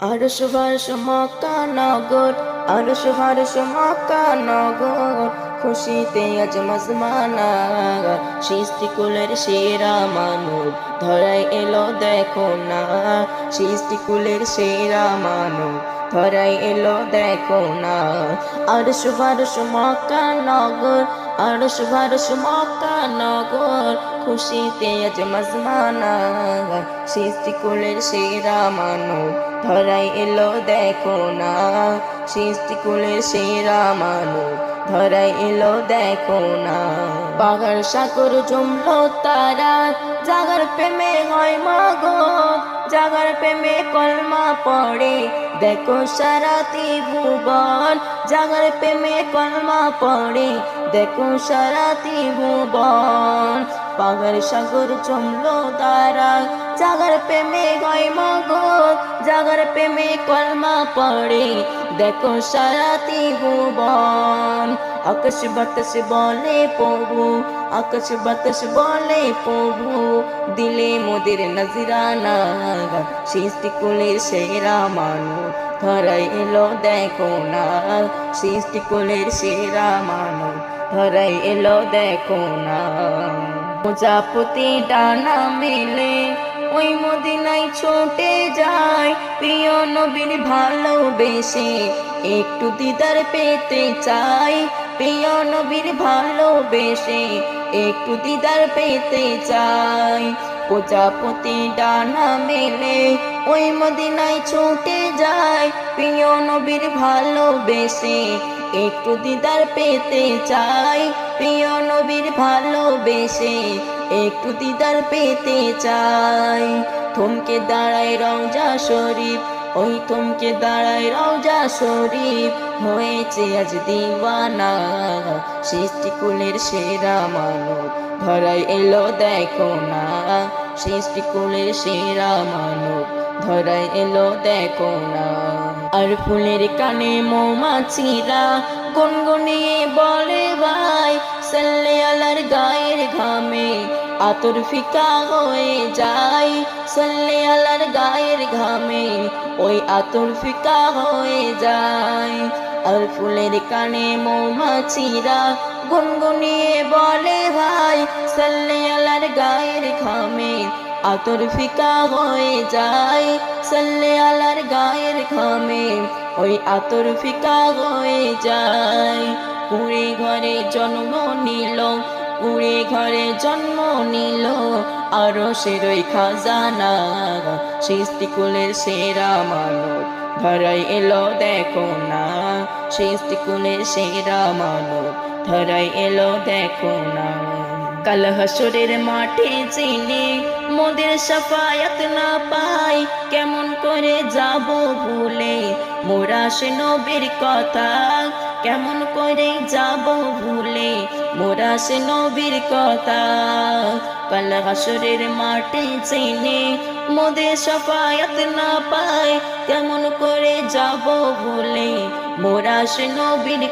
আরশ বারশ মক্কা নগর আরশ বারশ মক্কা নগর, খুশিতে আজ মজমানা। সৃষ্টি কুলের সেরা মানব ধরাই এলো দেখো না। সৃষ্টি কুলের সেরা মানব ধরাই এলো দেখো না। আরশ বারশ মক্কা নগর, আরশ বারশ মক্কা নগর, খুশিতে আজ মজমানা। সৃষ্টি কুলের সেরা মানব ধরাই এলো দেখো না। সৃষ্টি কুলের সেরা মানব ধরাই এলো দেখো না। পাহাড় সাগর জমলো তারা। জাগার প্রেমে হয় মাগো। জাগার প্রেমে কলমা পড়ে। দেখো সারাতি ভুবন জাগার প্রেমে কলমা পড়ে। দেখো সারাতি ভুবন পাহাড় সাগর জমলো তারা। জাগার প্রেমে হয় মাগো, জাগার প্রেমে কলমা পড়ে। দেখো সারাতি ভুবন আকাশ বাতাস বলে প্রভু, আকাশ বাতাস বলে প্রভু। দিলে মোদের নজরানা, সৃষ্টি কুলের সেরা মানব ধরাই এলো দেখো না, সৃষ্টি কুলের সেরা মানব ধরাই এলো দেখো না। প্রজাপতি ডানা মেলে, ওই মদিনায় ছোটে যায়। প্রিয় নবীর ভালোবেসে একটু দিদার পেতে চাই। প্রিয় নবীর ভালোবেসে একটু দিদার পেতে চাই। প্রজাপতি ডানা মেলে, ওই মদিনায় ছুটে যায়। প্রিয় নবীর ভালোবেসে একটু দিদার পেতে চাই। প্রিয় নবীর ভালোবেসে একটু দিদার পেতে চাই। থমকে দাঁড়ায় রওজা শরীফ, ওই থমকে দাঁড়ায় রওজা শরীফ। হয়েছে আজ দিওয়ানা সৃষ্টি কুলের সেরা মানব। ধরাই এলো দেখো না সৃষ্টি কুলের সেরা মানব। ধরাই এলো দেখো না। আর ফুলের কানে মৌমাছিরা গুনগুনিয়ে বলে, ভাই, সাল্লে আলার গায়ের ঘামে আতর ফিকা হয়ে যায়। সাল্লে আলার গায়ের ঘামে ওই আতর ফিকা হয়ে যায়। আর ফুলের কানে মৌমাছিরা গুনগুনিয়ে বলে, ভাই, সাল্লে আলার গায়ের ঘামে আতর ফিকা হয়ে যায়, সাল্লে আলার গায়ের ঘামে। ওই আতর ফিকা হয়ে যায়। কুড়ি ঘরে জন্ম নিল কুড়ি ঘরে জন্ম নিল। আরও সেরই খাজানা সৃষ্টি কুলের সেরা মানব। ধরাই এলো দেখো না সৃষ্টি কুলের সেরা মানব। ধরাই এলো দেখো না। কাল হাসরের মাঠে চিনি মোদের সাফায়াত না পাই, কেমন করে যাব ভুলে? মোরা সে নবীর কথা, কেমন করে যাব ভুলে? মোরা সে নবীর কথা, কাল হাসরের মাঠে চিনি মোদের সাফায়াত না পাই, কেমন করে যাব ভুলে? মোরা সে নবীর